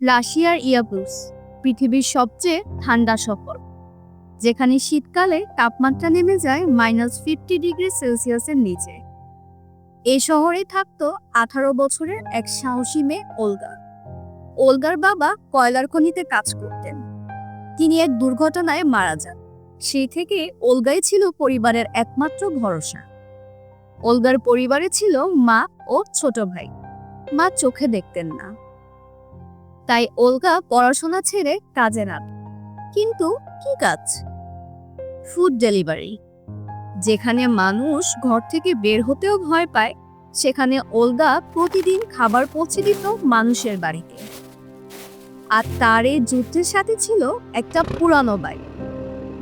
রাশিয়ার ইয়াবুস, পৃথিবীর সবচেয়ে ঠান্ডা শহর যেখানে শীতকালে তাপমাত্রা নেমে যায় মাইনাস ফিফটি ডিগ্রি সেলসিয়াসের নিচে। এ শহরে থাকত আঠারো বছরের এক সাহসী মেয়ে ওলগা। ওলগার বাবা কয়লার খনিতে কাজ করতেন। তিনি এক দুর্ঘটনায় মারা যান। সেই থেকে ওলগাই ছিল পরিবারের একমাত্র ভরসা। ওলগার পরিবারে ছিল মা ও ছোট ভাই। মা চোখে দেখতেন না। তাই ওলগা পড়াশোনা ছেড়ে কাজে নাম। কিন্তু কি কাজ? ফুড ডেলিভারি যেখানে মানুষ ঘর থেকে বের হতেও ভয় পায়, সেখানে ওলগা প্রতিদিন খাবার পৌঁছে দিত মানুষের বাড়িতে। আর তার এই যুদ্ধের সাথে ছিল একটা পুরানো বাইক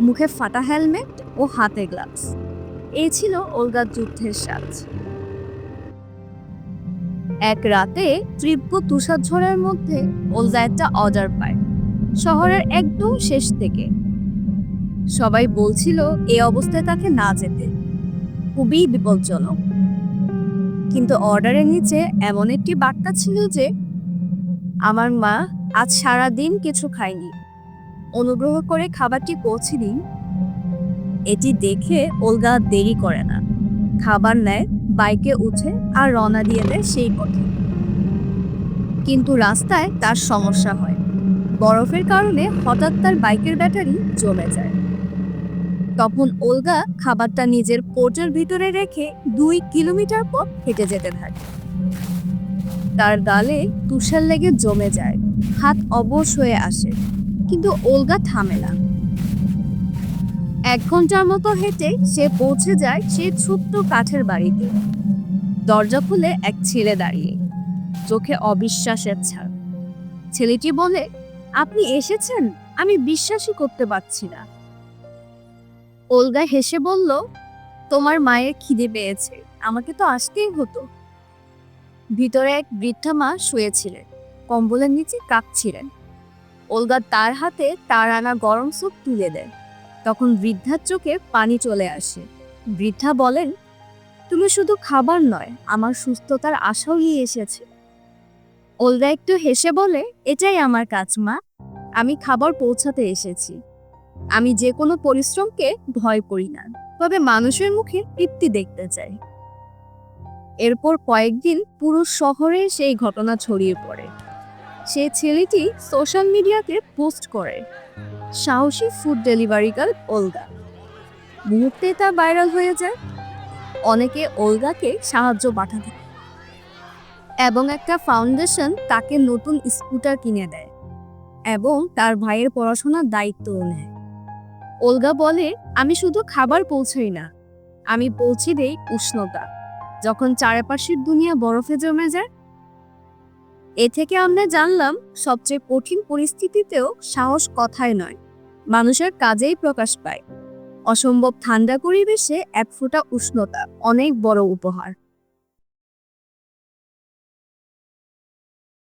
মুখে ফাটা হেলমেট ও হাতে গ্লাভস। এই ছিল ওলগার যুদ্ধের সাজ। এক রাতে তীব্র তুষারঝড়ের মধ্যে ওলগা একটা অর্ডার পায়। শহরের একদম শেষ থেকে। সবাই বলছিল এই অবস্থায় তাকে না যেতে। খুবই বিপজ্জনক। কিন্তু অর্ডারের নিচে এমন একটি বার্তা ছিল যে, আমার মা আজ সারা দিন কিছু খায়নি। অনুগ্রহ করে খাবারটি পৌঁছে দিন। এটি দেখে ওলগা দেরি করে না। খাবার নেয় বাইকে উঠে আর রওনা দিয়ে দেয় সেই পথে। কিন্তু রাস্তায় তার সমস্যা হয়। বরফের কারণে হঠাৎ তার বাইকের ব্যাটারি জমে যায়। তখন ওলগা খাবারটা নিজের কোটের ভিতরে রেখে দুই কিলোমিটার পথ হেঁটে যেতে থাকে। তার গালে তুষার লেগে জমে যায়, হাত অবশ হয়ে আসে। কিন্তু ওলগা থামে না। এক ঘণ্টার মতো হেঁটে সে পৌঁছে যায় সেই ছোট্ট কাঠের বাড়িতে। দরজা খুলে এক ছেলে দাঁড়িয়ে। চোখে অবিশ্বাসের ছাড় ছেলেটি বলে, আপনি এসেছেন? আমি বিশ্বাসই করতে পারছি না। ওলগা হেসে বলল, তোমার মায়ের খিদে পেয়েছে। আমাকে তো আসতেই হতো। ভিতরে এক বৃদ্ধা মা শুয়েছিলেন। কম্বলের নিচে কাঁপছিলেন। ওলগা তার হাতে তার আনা গরম স্যুপ তুলে দেয় তখন বৃদ্ধার চোখে পানি চলে আসে। বৃদ্ধা বলেন, তুমি শুধু খাবার নয়, আমার সুস্থতার আশাও নিয়ে এসেছে। ওলদা একটু হেসে বলে, এটাই আমার কাজ, মা। আমি খাবার পৌঁছাতে এসেছি। আমি যে কোনো পরিশ্রমকে ভয় করি না। তবে মানুষের মুখে তৃপ্তি দেখতে চাই। এরপর কয়েকদিন পুরো শহরে সেই ঘটনা ছড়িয়ে পড়ে। সে ছেলেটি সোশ্যাল মিডিয়াতে পোস্ট করে। সাহসী ফুড ডেলিভারি গার্ল ওলগা মুহূর্তে তা ভাইরাল হয়ে যায়। অনেকে ওলগাকে সাহায্য পাঠাতে। এবং একটা ফাউন্ডেশন তাকে নতুন স্কুটার কিনে দেয়। এবং তার ভাইয়ের পড়াশোনার দায়িত্বও নেয়। ওলগা বলে, আমি শুধু খাবার পৌঁছই না। আমি পৌঁছে দেই উষ্ণতা। যখন চারপাশের দুনিয়া বরফে জমে যায় এ থেকে আমরা জানলাম, সবচেয়ে কঠিন পরিস্থিতিতেও সাহস কথায় নয়। মানুষের কাজেই প্রকাশ পায়। অসম্ভব ঠান্ডা পরিবেশে এক ফোঁটা উষ্ণতা অনেক বড় উপহার।